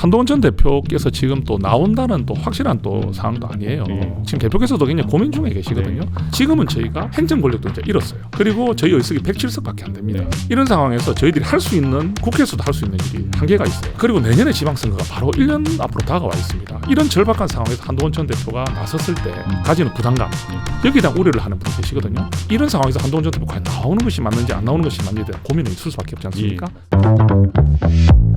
한동훈 전 대표께서 지금 또 나온다는 또 확실한 또 사항도 아니에요. 네. 지금 대표께서도 굉장히 고민 중에 계시거든요. 지금은 저희가 행정 권력도 이제 잃었어요. 그리고 저희 의석이 107석밖에 안 됩니다. 네. 이런 상황에서 저희들이 할 수 있는 국회에서도 할 수 있는 일이 한계가 있어요. 그리고 내년에 지방선거가 바로 1년 앞으로 다가와 있습니다. 이런 절박한 상황에서 한동훈 전 대표가 나섰을 때 음. 가지는 부담감 여기에 대한 우려를 하는 분이 계시거든요. 이런 상황에서 한동훈 전 대표 과연 나오는 것이 맞는지 안 나오는 것이 맞는지에 대한 고민이 있을 수밖에 없지 않습니까? 네,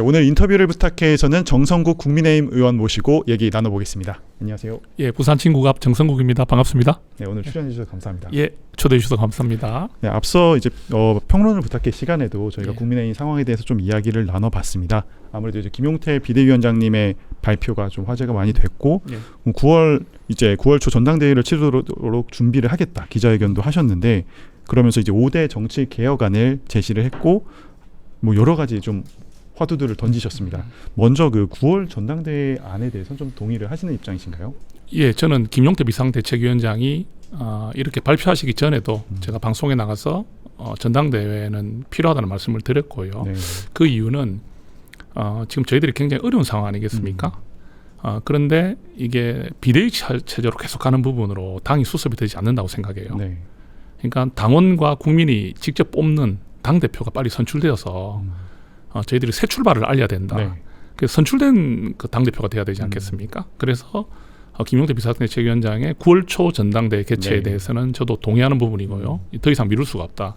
오늘 인터뷰를 부탁해에서는 정성국 국민의힘 의원 모시고 얘기 나눠보겠습니다. 안녕하세요. 예, 부산 친구갑 정성국입니다. 반갑습니다. 네, 오늘 출연해 주셔서 감사합니다. 예, 초대해 주셔서 감사합니다. 네, 앞서 이제 어, 평론을 부탁해 시간에도 저희가 예. 국민의힘 상황에 대해서 좀 이야기를 나눠봤습니다. 아무래도 이제 김용태 비대위원장님의 발표가 좀 화제가 많이 됐고 예. 음, 9월 이제 9월 초 전당대회를 치르도록 준비를 하겠다 기자회견도 하셨는데 그러면서 이제 5대 정치 개혁안을 제시를 했고 뭐 여러 가지 좀 화두들을 던지셨습니다. 먼저 그 9월 전당대회 안에 대해서 좀 동의를 하시는 입장이신가요? 예, 저는 김용태 비상대책위원장이 어, 이렇게 발표하시기 전에도 음. 제가 방송에 나가서 어, 전당대회는 필요하다는 말씀을 드렸고요. 네. 그 이유는 어, 지금 저희들이 굉장히 어려운 상황 아니겠습니까? 음. 어, 그런데 이게 비대위 체- 체제로 계속하는 부분으로 당이 수습이 되지 않는다고 생각해요. 네. 그러니까 당원과 국민이 직접 뽑는 당 대표가 빨리 선출되어서 음. 어, 저희들이 새 출발을 알려야 된다. 네. 그 선출된 그 당 대표가 돼야 되지 음. 않겠습니까? 그래서 어, 김용태 비상대책위원장의 9월 초 전당대회 개최에 네. 대해서는 저도 동의하는 부분이고요. 더 이상 미룰 수가 없다.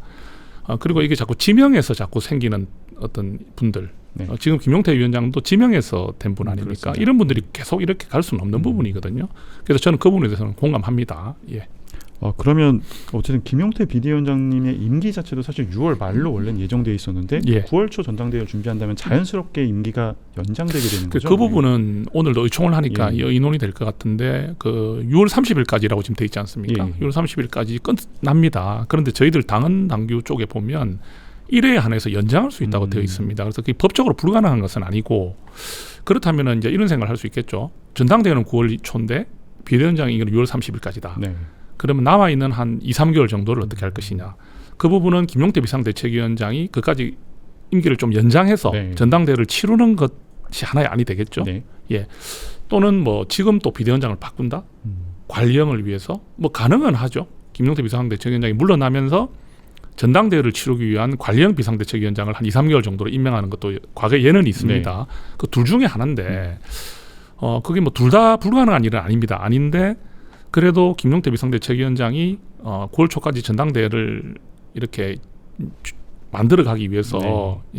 어, 그리고 이게 자꾸 지명에서 자꾸 생기는 어떤 분들. 네. 어, 지금 김용태 위원장도 지명에서 된분 음, 아닙니까? 그렇습니다. 이런 분들이 계속 이렇게 갈 수는 없는 음. 부분이거든요. 그래서 저는 그 부분에 대해서는 공감합니다. 예. 어, 그러면 어쨌든 김용태 비대위원장님의 임기 자체도 사실 6월 말로 원래는 예정돼 있었는데 예. 9월 초 전당대회를 준비한다면 자연스럽게 임기가 연장되게 되는 그, 거죠. 그 부분은 오늘도 의총을 하니까 예. 이 의논이 될 것 같은데 그 6월 30일까지라고 지금 돼 있지 않습니까? 예. 6월 30일까지 끝납니다. 그런데 저희들 당헌 당규 쪽에 보면 1회에 한해서 연장할 수 있다고 음. 되어 있습니다. 그래서 그게 법적으로 불가능한 것은 아니고 그렇다면 이제 이런 생각을 할 수 있겠죠. 전당대회는 9월 초인데 비대위원장이 이건 6월 30일까지다. 네. 그러면 남아 있는 한 2, 3개월 정도를 어떻게 할 것이냐. 그 부분은 김용태 비상대책위원장이 그까지 임기를 좀 연장해서 네. 전당대회를 치르는 것이 하나의 안이 되겠죠. 네. 또는 뭐 지금 또 비대위원장을 바꾼다 음. 관리형을 위해서 뭐 가능은 하죠. 김용태 비상대책위원장이 물러나면서 전당대회를 치르기 위한 관리형 비상대책위원장을 한 2, 3개월 정도로 임명하는 것도 과거에 예는이 있습니다. 그둘 중에 하나인데 어 그게 뭐 둘 다 불가능한 일은 아닙니다. 아닌데 그래도 김용태 비상대책위원장이 어 9월 초까지 전당대회를 이렇게 주- 만들어 가기 위해서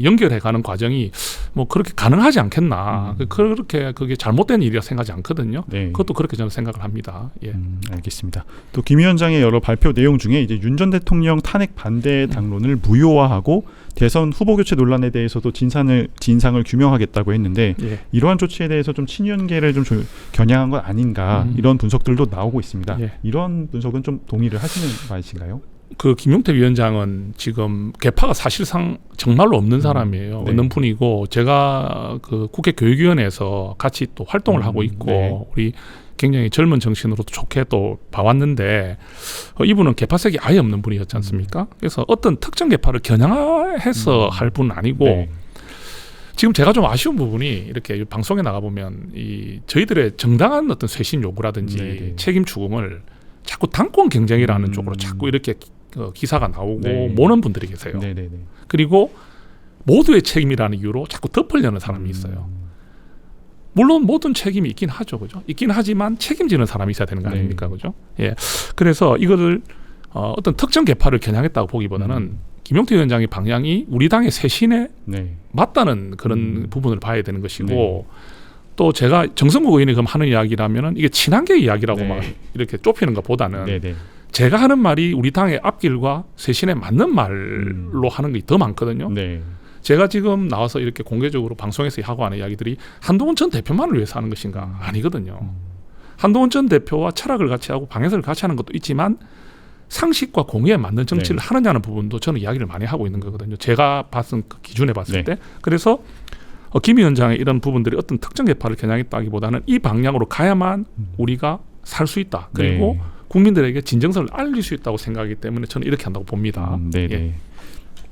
연결해 가는 과정이 뭐 그렇게 가능하지 않겠나. 음. 그렇게 그게 잘못된 일이라 생각하지 않거든요. 네. 그것도 그렇게 저는 생각을 합니다. 예. 음, 알겠습니다. 또 김 위원장의 여러 발표 내용 중에 이제 윤 전 대통령 탄핵 반대 당론을 무효화하고 대선 후보 교체 논란에 대해서도 진상을 진상을 규명하겠다고 했는데 예. 이러한 조치에 대해서 좀 친윤계를 좀 조- 겨냥한 건 아닌가 음. 이런 분석들도 나오고 있습니다. 예. 이런 분석은 좀 동의를 하시는 바이신가요? 그 김용태 위원장은 지금 개파가 사실상 정말로 없는 사람이에요. 네. 없는 분이고 제가 그 국회 교육위원회에서 같이 또 활동을 음, 하고 있고 네. 우리 굉장히 젊은 정신으로도 좋게 또 봐왔는데 어, 이분은 개파색이 아예 없는 분이었지 않습니까? 그래서 어떤 특정 개파를 겨냥해서 음. 할 분은 아니고 네. 지금 제가 좀 아쉬운 부분이 이렇게 방송에 나가 보면 이 저희들의 정당한 어떤 쇄신 요구라든지 네네. 책임 추궁을 자꾸 당권 경쟁이라는 음. 쪽으로 자꾸 이렇게 기- 어, 기사가 나오고 네. 모는 분들이 계세요. 네네네. 그리고 모두의 책임이라는 이유로 자꾸 덮으려는 사람이 음. 있어요. 물론 모든 책임이 있긴 하죠, 그죠? 있긴 하지만 책임지는 사람이 있어야 되는 거 네. 아닙니까, 그죠? 예. 그래서 이거를 어, 어떤 특정 개파를 겨냥했다고 보기보다는 음. 김용태 위원장의 방향이 우리 당의 쇄신에 네. 맞다는 그런 음. 부분을 봐야 되는 것이고 네. 또 제가 정성국 의원이 그럼 하는 이야기라면은 이게 친한계 이야기라고 네. 막 이렇게 좁히는 것보다는. 제가 하는 말이 우리 당의 앞길과 쇄신에 맞는 말로 음. 하는 게 더 많거든요. 네. 제가 지금 나와서 이렇게 공개적으로 방송에서 하고 하는 이야기들이 한동훈 전 대표만을 위해서 하는 것인가 아니거든요. 음. 한동훈 전 대표와 철학을 같이 하고 방해를 같이 하는 것도 있지만 상식과 공의에 맞는 정치를 네. 하느냐는 부분도 저는 이야기를 많이 하고 있는 거거든요. 제가 봤은 그 기준에 봤을 네. 때 그래서 어, 김 위원장의 이런 부분들이 어떤 특정 개파를 겨냥했다기보다는 이 방향으로 가야만 음. 우리가 살 수 있다. 그리고 네. 국민들에게 진정성을 알릴 수 있다고 생각하기 때문에 저는 이렇게 한다고 봅니다. 음, 네네. 예.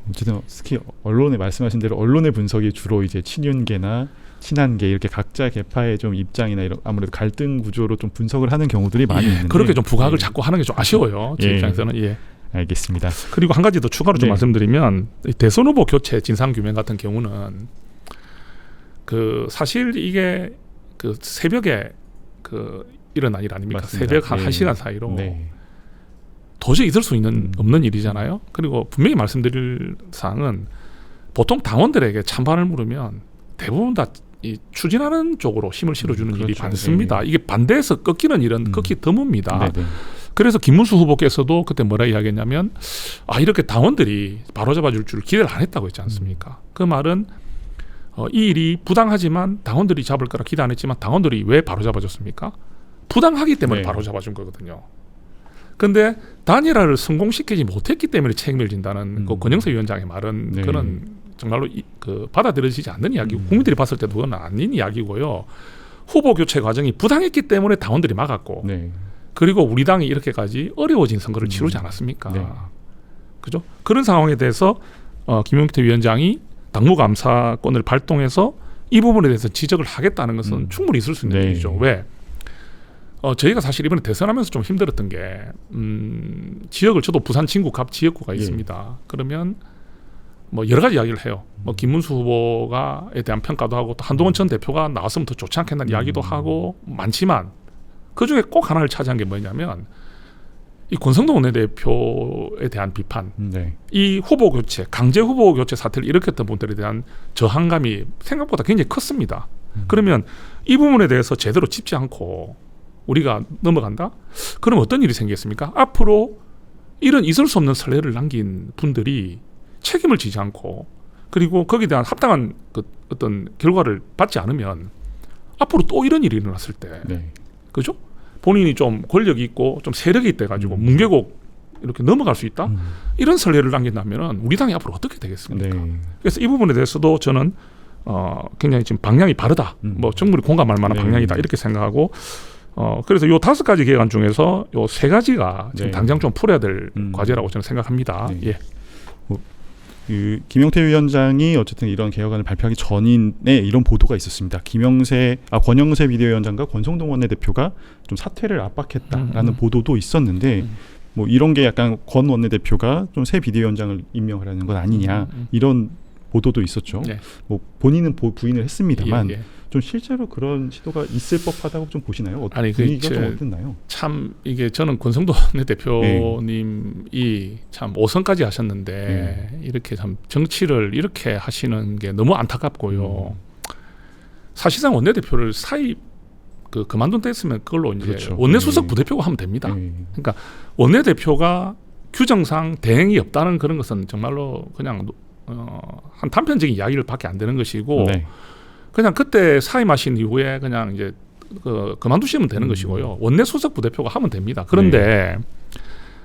어쨌든 특히 언론에 말씀하신 대로 언론의 분석이 주로 이제 친윤계나 친한계 이렇게 각자 계파의 좀 입장이나 이런 아무래도 갈등 구조로 좀 분석을 하는 경우들이 많이 예, 있는데 그렇게 좀 부각을 예, 자꾸 하는 게 좀 아쉬워요. 제 예. 입장에서는 예. 알겠습니다. 그리고 한 가지 더 추가로 좀 네. 말씀드리면 이 대선 후보 교체 진상 규명 같은 경우는 그 사실 이게 그 새벽에 그 일어난 일 아닙니까? 맞습니다. 새벽 한 예. 1시간 사이로 네. 도저히 있을 수 있는 음. 없는 일이잖아요. 그리고 분명히 말씀드릴 사항은 보통 당원들에게 찬반을 물으면 대부분 다 이 추진하는 쪽으로 힘을 실어주는 음, 일이 그렇죠. 많습니다. 이게 반대해서 꺾이는 일은 음. 극히 드뭅니다. 네, 네. 그래서 김문수 후보께서도 그때 뭐라 이야기했냐면 아 이렇게 당원들이 바로잡아줄 줄 기대를 안 했다고 했지 않습니까? 그 말은 어, 이 일이 부당하지만 당원들이 잡을 거라 기대 안 했지만 당원들이 왜 바로잡아줬습니까? 부당하기 때문에 네. 바로 잡아준 거거든요. 근데 단일화를 성공시키지 못했기 때문에 책임을 진다는 음. 그 권영세 위원장의 말은 네. 그런 정말로 이, 그 받아들여지지 않는 이야기고 음. 국민들이 봤을 때도 그건 아닌 이야기고요. 후보 교체 과정이 부당했기 때문에 당원들이 막았고 네. 그리고 우리 당이 이렇게까지 어려워진 선거를 음. 치르지 않았습니까? 네. 그죠? 그런 상황에 대해서 어, 김용태 위원장이 당무감사권을 발동해서 이 부분에 대해서 지적을 하겠다는 것은 음. 충분히 있을 수 있는 네. 일이죠. 왜? 어, 저희가 사실 이번에 대선하면서 좀 힘들었던 게 음, 지역을 저도 부산 진구 갑 지역구가 예. 있습니다. 그러면 뭐 여러 가지 이야기를 해요. 뭐 김문수 후보가에 대한 평가도 하고 또 한동훈 전 대표가 나왔으면 더 좋지 않겠다는 이야기도 음. 하고 많지만 그 중에 꼭 하나를 차지한 게 뭐냐면 이 권성동 원내대표에 대한 비판, 음, 네. 이 후보 교체, 강제 후보 교체 사태를 일으켰던 분들에 대한 저항감이 생각보다 굉장히 컸습니다. 음. 그러면 이 부분에 대해서 제대로 짚지 않고 우리가 넘어간다? 그럼 어떤 일이 생기겠습니까? 앞으로 이런 있을 수 없는 선례를 남긴 분들이 책임을 지지 않고 그리고 거기에 대한 합당한 그 어떤 결과를 받지 않으면 앞으로 또 이런 일이 일어났을 때 네. 그죠? 본인이 좀 권력이 있고 좀 세력이 있대 가지고 음. 뭉개고 이렇게 넘어갈 수 있다. 음. 이런 선례를 남긴다면은 우리 당이 앞으로 어떻게 되겠습니까? 네. 그래서 이 부분에 대해서도 저는 어 굉장히 지금 방향이 바르다. 음. 뭐 정부이 공감할 만한 네. 방향이다 이렇게 생각하고 어 그래서 요 다섯 가지 개혁안 중에서 요 세 가지가 지금 네. 당장 좀 풀어야 될 음. 과제라고 저는 생각합니다. 네. 예. 그 김용태 위원장이 어쨌든 이런 개혁안을 발표하기 전인에 이런 보도가 있었습니다. 김영세, 아 권영세 비대위원장과 권성동 원내대표가 좀 사퇴를 압박했다라는 음, 음. 보도도 있었는데 음. 뭐 이런 게 약간 권 원내대표가 좀 새 비대위원장을 임명하려는 건 아니냐 음, 음. 이런 보도도 있었죠. 네. 뭐 본인은 보- 부인을 했습니다만 예, 예. 좀 실제로 그런 시도가 있을 법하다고 좀 보시나요? 어, 아니, 그 분위기가 좀 저- 어땠나요? 참 이게 저는 권성도 대표님이 참 5선까지 하셨는데 네. 이렇게 참 정치를 이렇게 하시는 게 너무 안타깝고요. 음. 사실상 원내 대표를 사입 그 그만둔 때 했으면 그걸로 이제 그렇죠. 원내 수석 네. 부대표가 하면 됩니다. 네. 원내 대표가 규정상 대행이 없다는 그런 것은 정말로 그냥 어, 한 단편적인 이야기를 밖에 안 되는 것이고 네. 그냥 그때 사임하신 이후에 그냥 이제 그 그만두시면 되는 음. 것이고요. 원내 수석 부대표가 하면 됩니다. 그런데 네.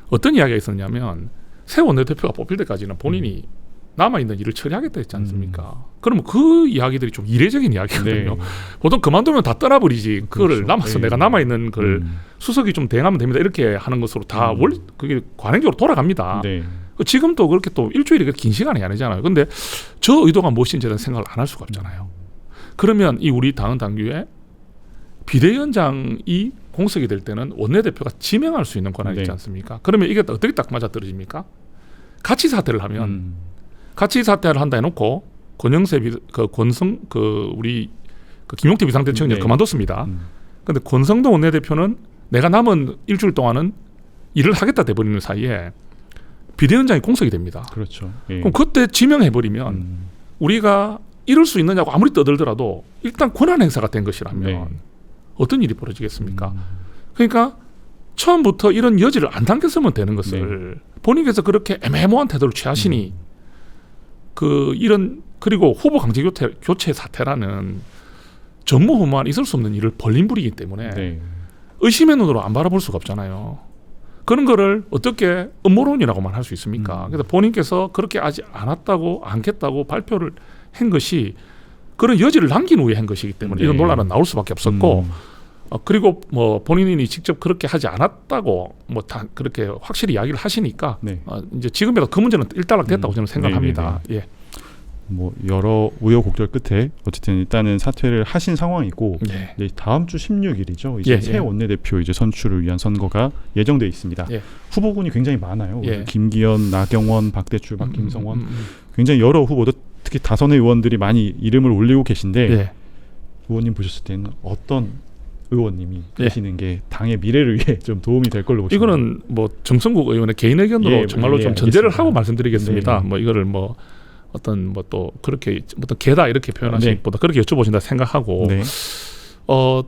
어떤 이야기가 있었냐면 새 원내 대표가 뽑힐 때까지는 본인이 음. 남아 있는 일을 처리하겠다 했지 않습니까? 그러면 그 이야기들이 좀 이례적인 이야기거든요. 네. 보통 그만두면 다 떠나버리지. 그거를 그렇죠. 남아서 네. 내가 남아 있는 걸 음. 수석이 좀 대행하면 됩니다. 이렇게 하는 것으로 다 음. 원 그게 관행적으로 돌아갑니다. 네. 그 지금도 그렇게 또 일주일이 그렇게 긴 시간이 아니잖아요. 근데 저 의도가 무엇인지 대한 생각을 안 할 수가 없잖아요. 그러면 이 우리 당헌 당규에 비대위원장이 공석이 될 때는 원내대표가 지명할 수 있는 권한이 있지 네. 않습니까? 그러면 이게 어떻게 딱 맞아 떨어집니까? 같이 사퇴를 하면 음. 같이 사퇴를 한다 해놓고 권영세 비, 그 권성 그 우리 그 김용태 비상대책위원장 네. 그만뒀습니다. 음. 근데 권성동 원내대표는 내가 남은 일주일 동안은 일을 하겠다 돼버리는 사이에 비대위원장이 공석이 됩니다. 그렇죠. 예. 그럼 그때 지명해버리면 음. 우리가 이럴 수 있느냐고 아무리 떠들더라도 일단 권한 행사가 된 것이라면 네. 어떤 일이 벌어지겠습니까? 음. 그러니까 처음부터 이런 여지를 안 당겼으면 되는 것을 네. 본인께서 그렇게 애매모호한 태도를 취하시니 음. 그 이런 그리고 후보 강제 교체, 교체 사태라는 전무후무한 있을 수 없는 일을 벌린 불이기 때문에 네. 의심의 눈으로 안 바라볼 수가 없잖아요. 그런 거를 어떻게 음모론이라고만 할 수 있습니까? 음. 그래서 본인께서 그렇게 하지 않았다고 않겠다고 발표를 한 것이 그런 여지를 남긴 후에 한 것이기 때문에 네. 이런 논란은 나올 수밖에 없었고 음. 어, 그리고 뭐 본인이 직접 그렇게 하지 않았다고 뭐 다 그렇게 확실히 이야기를 하시니까 네. 어, 이제 지금이라도 그 문제는 일단락 됐다고 음, 저는 생각합니다. 예. 뭐 여러 우여곡절 끝에 어쨌든 일단은 사퇴를 하신 상황이고 예. 이제 다음 주 16일이죠. 이제 예, 새 예. 원내대표 이제 선출을 위한 선거가 예정돼 있습니다. 예. 후보군이 굉장히 많아요. 예. 김기현, 나경원, 박대출, 박김성원 음, 음, 음, 굉장히 여러 후보들 특히 다선의 의원들이 많이 이름을 올리고 계신데 음. 예. 의원님 보셨을 때는 어떤 의원님이 예. 계시는 게 당의 미래를 위해 좀 도움이 될 걸로 보시나요? 이거는 뭐 정성국 의원의 개인 의견으로 예, 정말로 예, 좀 전제를 알겠습니다. 하고 말씀드리겠습니다. 네. 뭐 이거를 뭐 어떤 뭐 또 그렇게 어떤 개다 이렇게 표현하시는 네. 보다 그렇게 여쭤보신다 생각하고 네. 어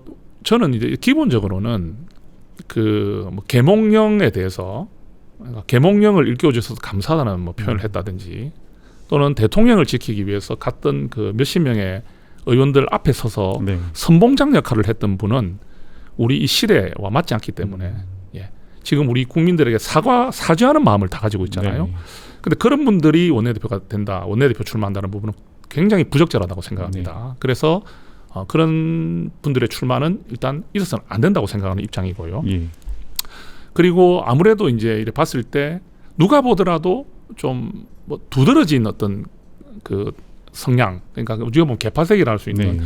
저는 이제 기본적으로는 그뭐 계몽령에 대해서 그러니까 계몽령을 일깨워주셔서 감사하다는 뭐 표현을 음. 했다든지 또는 대통령을 지키기 위해서 갔던 그 몇십 명의 의원들 앞에 서서 네. 선봉장 역할을 했던 분은 우리 이 시대와 맞지 않기 때문에 음. 예. 지금 우리 국민들에게 사과 사죄하는 마음을 다 가지고 있잖아요. 네. 근데 그런 분들이 원내대표가 된다, 원내대표 출마한다는 부분은 굉장히 부적절하다고 생각합니다. 네. 그래서 어, 그런 분들의 출마는 일단 있어서는 안 된다고 생각하는 입장이고요. 예. 그리고 아무래도 이제 이렇게 봤을 때 누가 보더라도 좀 뭐 두드러진 어떤 그 성향, 그러니까 우리가 보면 개파색이라 할 수 있는 네.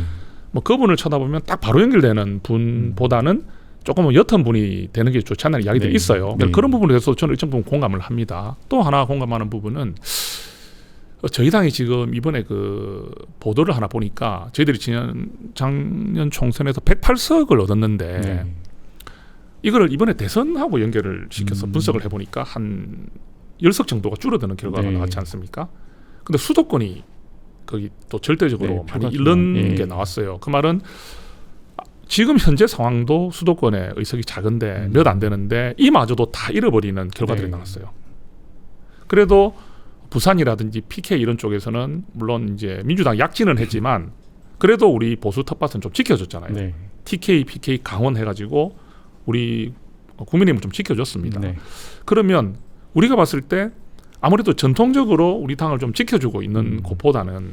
뭐 그분을 쳐다보면 딱 바로 연결되는 분보다는 조금은 옅은 분이 되는 게 좋지 않나 이야기들이 네. 있어요. 네. 그런 부분에 대해서 저는 일정 부분 공감을 합니다. 또 하나 공감하는 부분은 어, 저희 당이 지금 이번에 그 보도를 하나 보니까 저희들이 지난 작년 총선에서 108석을 얻었는데 네. 이거를 이번에 대선하고 연결을 시켜서 음. 분석을 해보니까 한 10석 정도가 줄어드는 결과가 네. 나왔지 않습니까? 근데 수도권이 거기 또 절대적으로 네, 많이 잃는 좀, 예. 게 나왔어요. 그 말은 아, 지금 현재 상황도 수도권의 의석이 작은데 음. 몇안 되는데 이마저도 다 잃어버리는 결과들이 네. 나왔어요. 그래도 부산이라든지 PK 이런 쪽에서는 물론 이제 민주당 약진은 했지만 그래도 우리 보수 텃밭은 좀 지켜줬잖아요. 네. TK, PK 강원 해가지고 우리 국민의힘을 좀 지켜줬습니다. 네. 그러면 우리가 봤을 때 아무래도 전통적으로 우리 당을 좀 지켜주고 있는 음. 곳보다는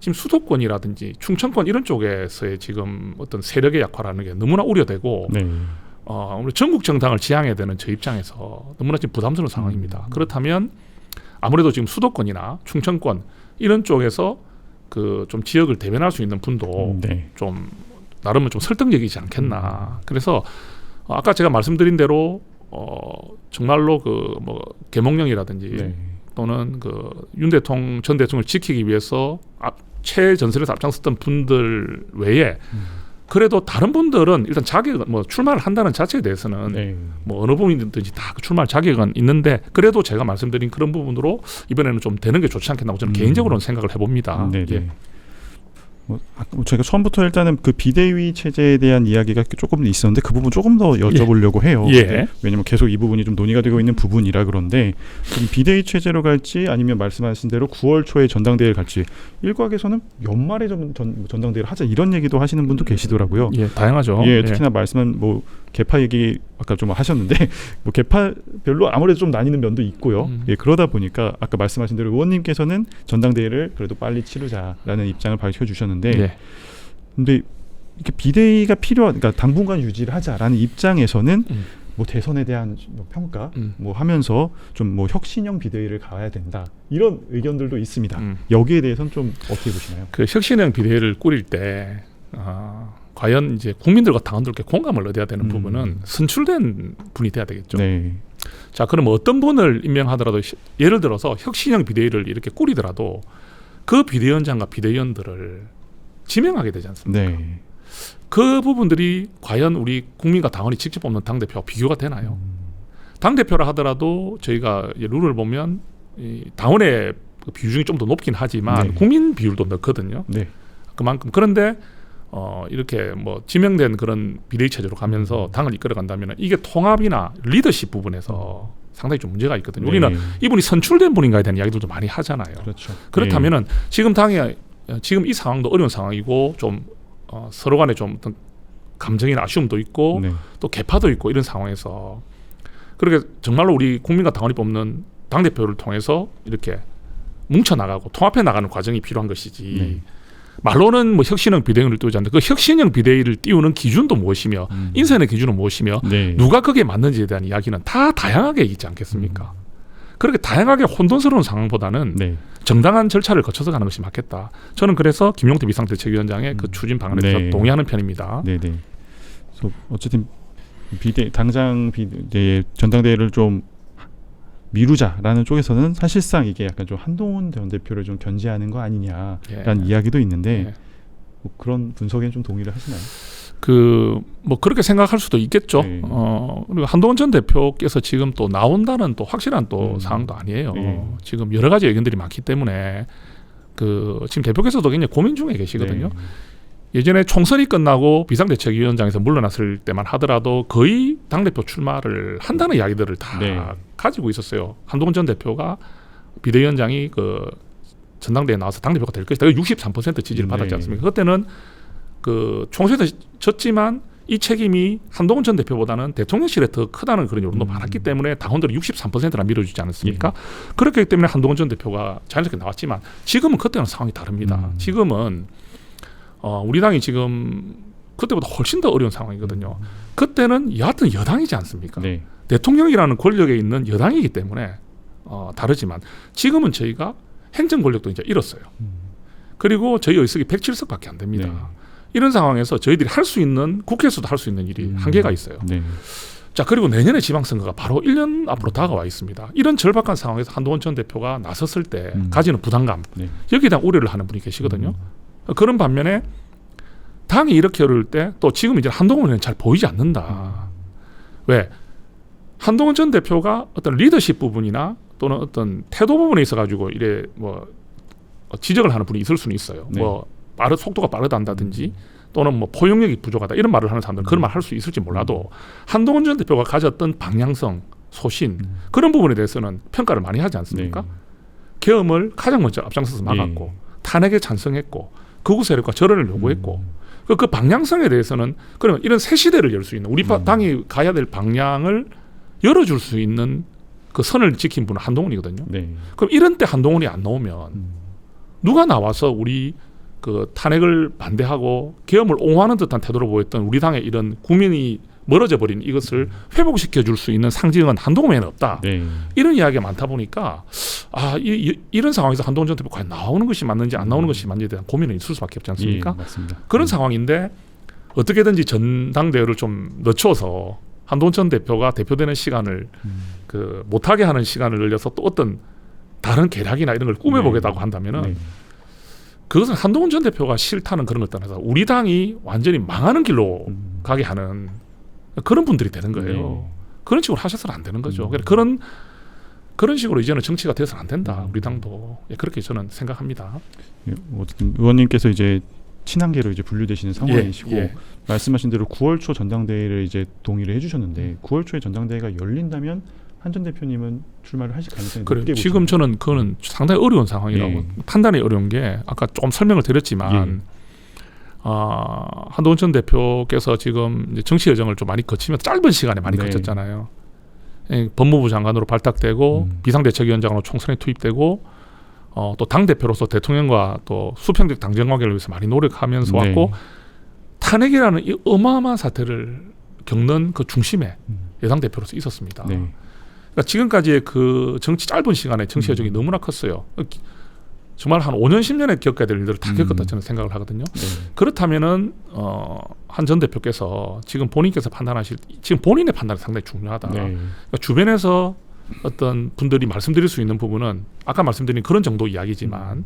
지금 수도권이라든지 충청권 이런 쪽에서의 지금 어떤 세력의 역할하는 게 너무나 우려되고 네. 어, 우리 전국 정당을 지향해야 되는 저 입장에서 너무나 지금 부담스러운 상황입니다. 음. 그렇다면 아무래도 지금 수도권이나 충청권 이런 쪽에서 그 좀 지역을 대변할 수 있는 분도 네. 좀 나름은 좀 설득력이지 않겠나. 그래서 어, 아까 제가 말씀드린 대로 어 정말로 그 뭐 개몽령이라든지 네. 또는 그 윤 대통령 전 대통령을 지키기 위해서 앞, 최전선에서 앞장섰던 분들 외에 음. 그래도 다른 분들은 일단 자격 뭐 출마를 한다는 자체에 대해서는 네. 뭐 어느 부분이든지 다 출마할 자격은 있는데 그래도 제가 말씀드린 그런 부분으로 이번에는 좀 되는 게 좋지 않겠나고 저는 음. 개인적으로는 생각을 해봅니다. 네, 예. 네. 뭐, 아까 제가 처음부터 일단은 그 비대위 체제에 대한 이야기가 조금 있었는데 그 부분 조금 더 여쭤보려고 해요. 예. 네. 왜냐면 계속 이 부분이 좀 논의가 되고 있는 부분이라 그런데 그럼 비대위 체제로 갈지 아니면 말씀하신 대로 9월 초에 전당대회를 갈지 일각에서는 연말에 전, 전, 전당대회를 하자 이런 얘기도 하시는 분도 계시더라고요. 예, 다양하죠. 예, 특히나 말씀한 뭐 개파 얘기 아까 좀 하셨는데 뭐 개파별로 아무래도 좀 나뉘는 면도 있고요. 음. 예, 그러다 보니까 아까 말씀하신 대로 의원님께서는 전당대회를 그래도 빨리 치르자라는 입장을 밝혀 주셨는데, 예. 근데 이렇게 비대위가 필요한, 그러니까 당분간 유지를 하자라는 입장에서는 음. 뭐 대선에 대한 뭐 평가 음. 뭐 하면서 좀 뭐 혁신형 비대위를 가야 된다 이런 의견들도 있습니다. 음. 여기에 대해서는 좀 어떻게 보시나요? 그 혁신형 비대위를 꾸릴 때 아, 과연 이제 국민들과 당원들께 공감을 얻어야 되는 음. 부분은 선출된 분이 돼야 되겠죠. 네, 자, 그럼 어떤 분을 임명하더라도 시- 예를 들어서 혁신형 비대위를 이렇게 꾸리더라도 그 비대위원장과 비대위원들을 지명하게 되지 않습니까? 네, 그 부분들이 과연 우리 국민과 당원이 직접 뽑는 당 대표와 비교가 되나요? 음. 당 대표라 하더라도 저희가 룰을 보면 이 당원의 그 비중이 좀 더 높긴 하지만 네. 국민 비율도 넣거든요. 네, 그만큼 그런데 어 이렇게 뭐 지명된 그런 비대위 체제로 가면서 당을 이끌어 간다면 이게 통합이나 리더십 부분에서 상당히 좀 문제가 있거든요. 우리는 네. 이분이 선출된 분인가에 대한 이야기들도 많이 하잖아요. 그렇죠. 그렇다면은 지금 당에 어, 지금 이 상황도 어려운 상황이고 좀 어, 서로 간에 좀 어떤 감정이나 아쉬움도 있고 네. 또 개파도 있고 이런 상황에서 그렇게 정말로 우리 국민과 당원이 뽑는 당 대표를 통해서 이렇게 뭉쳐 나가고 통합해 나가는 과정이 필요한 것이지. 네. 말로는 뭐 혁신형 비대위를 띄우지 않는데 그 혁신형 비대위를 띄우는 기준도 무엇이며 음. 인선의 기준은 무엇이며 네. 누가 거기에 맞는지에 대한 이야기는 다 다양하게 있지 않겠습니까? 그렇게 다양하게 혼돈스러운 상황보다는 네. 정당한 절차를 거쳐서 가는 것이 맞겠다. 저는 그래서 김용태 비상대책위원장의 그 음. 추진 방안에 대해서 네. 동의하는 편입니다. 네, 네. 어쨌든 비대 당장 비대 전당대회를 좀 미루자라는 쪽에서는 사실상 이게 약간 좀 한동훈 전 대표를 좀 견제하는 거 아니냐라는 예. 이야기도 있는데 예. 뭐 그런 분석에 좀 동의를 하시나요? 그 뭐 그렇게 생각할 수도 있겠죠. 네. 어 그리고 한동훈 전 대표께서 지금 또 나온다는 또 확실한 또 음. 상황도 아니에요. 네. 지금 여러 가지 의견들이 많기 때문에 그 지금 대표께서도 굉장히 고민 중에 계시거든요. 네. 예전에 총선이 끝나고 비상대책위원장에서 물러났을 때만 하더라도 거의 당 대표 출마를 한다는 이야기들을 다 네. 가지고 있었어요. 한동훈 전 대표가 비대위원장이 그 전당대회에 나와서 당 대표가 될 것이다. 63% 지지를 네. 받았지 않습니까? 그때는 그 총선에서 졌지만 이 책임이 한동훈 전 대표보다는 대통령실에 더 크다는 그런 여론도 음. 많았기 때문에 당원들이 63%나 밀어주지 않았습니까? 그렇기 때문에 한동훈 전 대표가 자연스럽게 나왔지만 지금은 그때는 상황이 다릅니다. 음. 지금은 어, 우리 당이 지금 그때보다 훨씬 더 어려운 상황이거든요. 그때는 여하튼 여당이지 않습니까? 네. 대통령이라는 권력에 있는 여당이기 때문에 어, 다르지만 지금은 저희가 행정 권력도 이제 잃었어요. 음. 그리고 저희 의석이 107석밖에 안 됩니다. 네. 이런 상황에서 저희들이 할 수 있는 국회에서도 할 수 있는 일이 음. 한계가 있어요. 네. 자 그리고 내년에 지방선거가 바로 1년 앞으로 다가와 있습니다. 이런 절박한 상황에서 한동훈 전 대표가 나섰을 때 음. 가지는 부담감 네. 여기에 대한 우려를 하는 분이 계시거든요. 음. 그런 반면에 당이 이렇게 어려울 때 또 지금 이제 한동훈은 잘 보이지 않는다. 왜 한동훈 전 대표가 어떤 리더십 부분이나 또는 어떤 태도 부분에 있어 가지고 이래 뭐 지적을 하는 분이 있을 수는 있어요. 네. 뭐 빠르 속도가 빠르다든지 또는 뭐 포용력이 부족하다 이런 말을 하는 사람들은 그런 말 할 수 있을지 몰라도 한동훈 전 대표가 가졌던 방향성, 소신 음. 그런 부분에 대해서는 평가를 많이 하지 않습니까? 네. 계엄을 가장 먼저 앞장서서 막았고 탄핵에 찬성했고 극우 세력과 절연을 요구했고 음. 그, 그 방향성에 대해서는 그러면 이런 새 시대를 열 수 있는 우리 바- 음. 당이 가야 될 방향을 열어줄 수 있는 그 선을 지킨 분은 한동훈이거든요. 네. 그럼 이런 때 한동훈이 안 나오면 음. 누가 나와서 우리 그 탄핵을 반대하고 계엄을 옹호하는 듯한 태도를 보였던 우리 당의 이런 국민이 멀어져 버린 이것을 회복시켜 줄 수 있는 상징은 한동훈 외에는 없다. 네. 이런 이야기가 많다 보니까 아 이, 이, 런 상황에서 한동훈 전 대표 과연 나오는 것이 맞는지 안 나오는 음. 것이 맞는지에 대한 고민은 있을 수밖에 없지 않습니까? 예, 맞습니다. 그런 음. 상황인데 어떻게든지 전당대회를 좀 늦춰서 한동훈 전 대표가 대표되는 시간을 음. 그 못하게 하는 시간을 늘려서 또 어떤 다른 계략이나 이런 걸 꾸며보겠다고 네. 한다면은 네. 그것은 한동훈 전 대표가 싫다는 그런 걸 떠나서 우리 당이 완전히 망하는 길로 음. 가게 하는 그런 분들이 되는 거예요. 네. 그런 식으로 하셔서는 안 되는 거죠. 음. 그래, 그런 그런 식으로 이제는 정치가 돼서는 안 된다. 음. 우리 당도 예, 그렇게 저는 생각합니다. 예, 어쨌든 의원님께서 이제 친한계로 이제 분류되시는 상황이시고 예, 예. 말씀하신 대로 9월 초 전당대회를 이제 동의를 해주셨는데 9월 초에 전당대회가 열린다면 한전 대표님은 출마를 하실 가능성이 그래 높게 지금 보시나요? 저는 그거는 상당히 어려운 상황이라고 예. 판단이 어려운 게 아까 조금 설명을 드렸지만 아 한동훈 전 대표께서 지금 이제 정치 여정을 좀 많이 거치면서 짧은 시간에 많이 네. 거쳤잖아요. 예, 법무부 장관으로 발탁되고 음. 비상대책위원장으로 총선에 투입되고 어, 또 당 대표로서 대통령과 또 수평적 당정 관계를 위해서 많이 노력하면서 네. 왔고 탄핵이라는 이 어마어마한 사태를 겪는 그 중심에 음. 여당 대표로서 있었습니다. 네. 그러니까 지금까지의 그 정치 짧은 시간에 정치 여정이 음. 너무나 컸어요. 정말 한 5년 10년에 겪어야 될 일들을 다 음. 겪었다 저는 생각을 하거든요. 네. 그렇다면은 어, 한 전 대표께서 지금 본인께서 판단하실 지금 본인의 판단이 상당히 중요하다. 네. 그러니까 주변에서 어떤 분들이 말씀드릴 수 있는 부분은 아까 말씀드린 그런 정도 이야기지만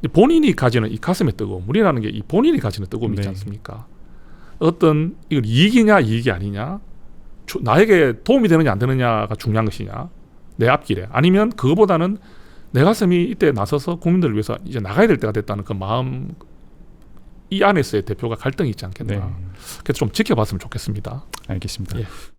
이제 본인이 가지는 이 가슴의 뜨거움, 우리라는 게 이 본인이 가지는 뜨거움이 있지 네. 않습니까? 어떤 이걸 이익이냐 이익이 아니냐, 주- 나에게 도움이 되느냐 안 되느냐가 중요한 것이냐, 내 앞길에 아니면 그거보다는 내 가슴이 이때 나서서 국민들을 위해서 이제 나가야 될 때가 됐다는 그 마음 이 안에서의 대표가 갈등이 있지 않겠나. 네. 그래서 좀 지켜봤으면 좋겠습니다. 알겠습니다. 예.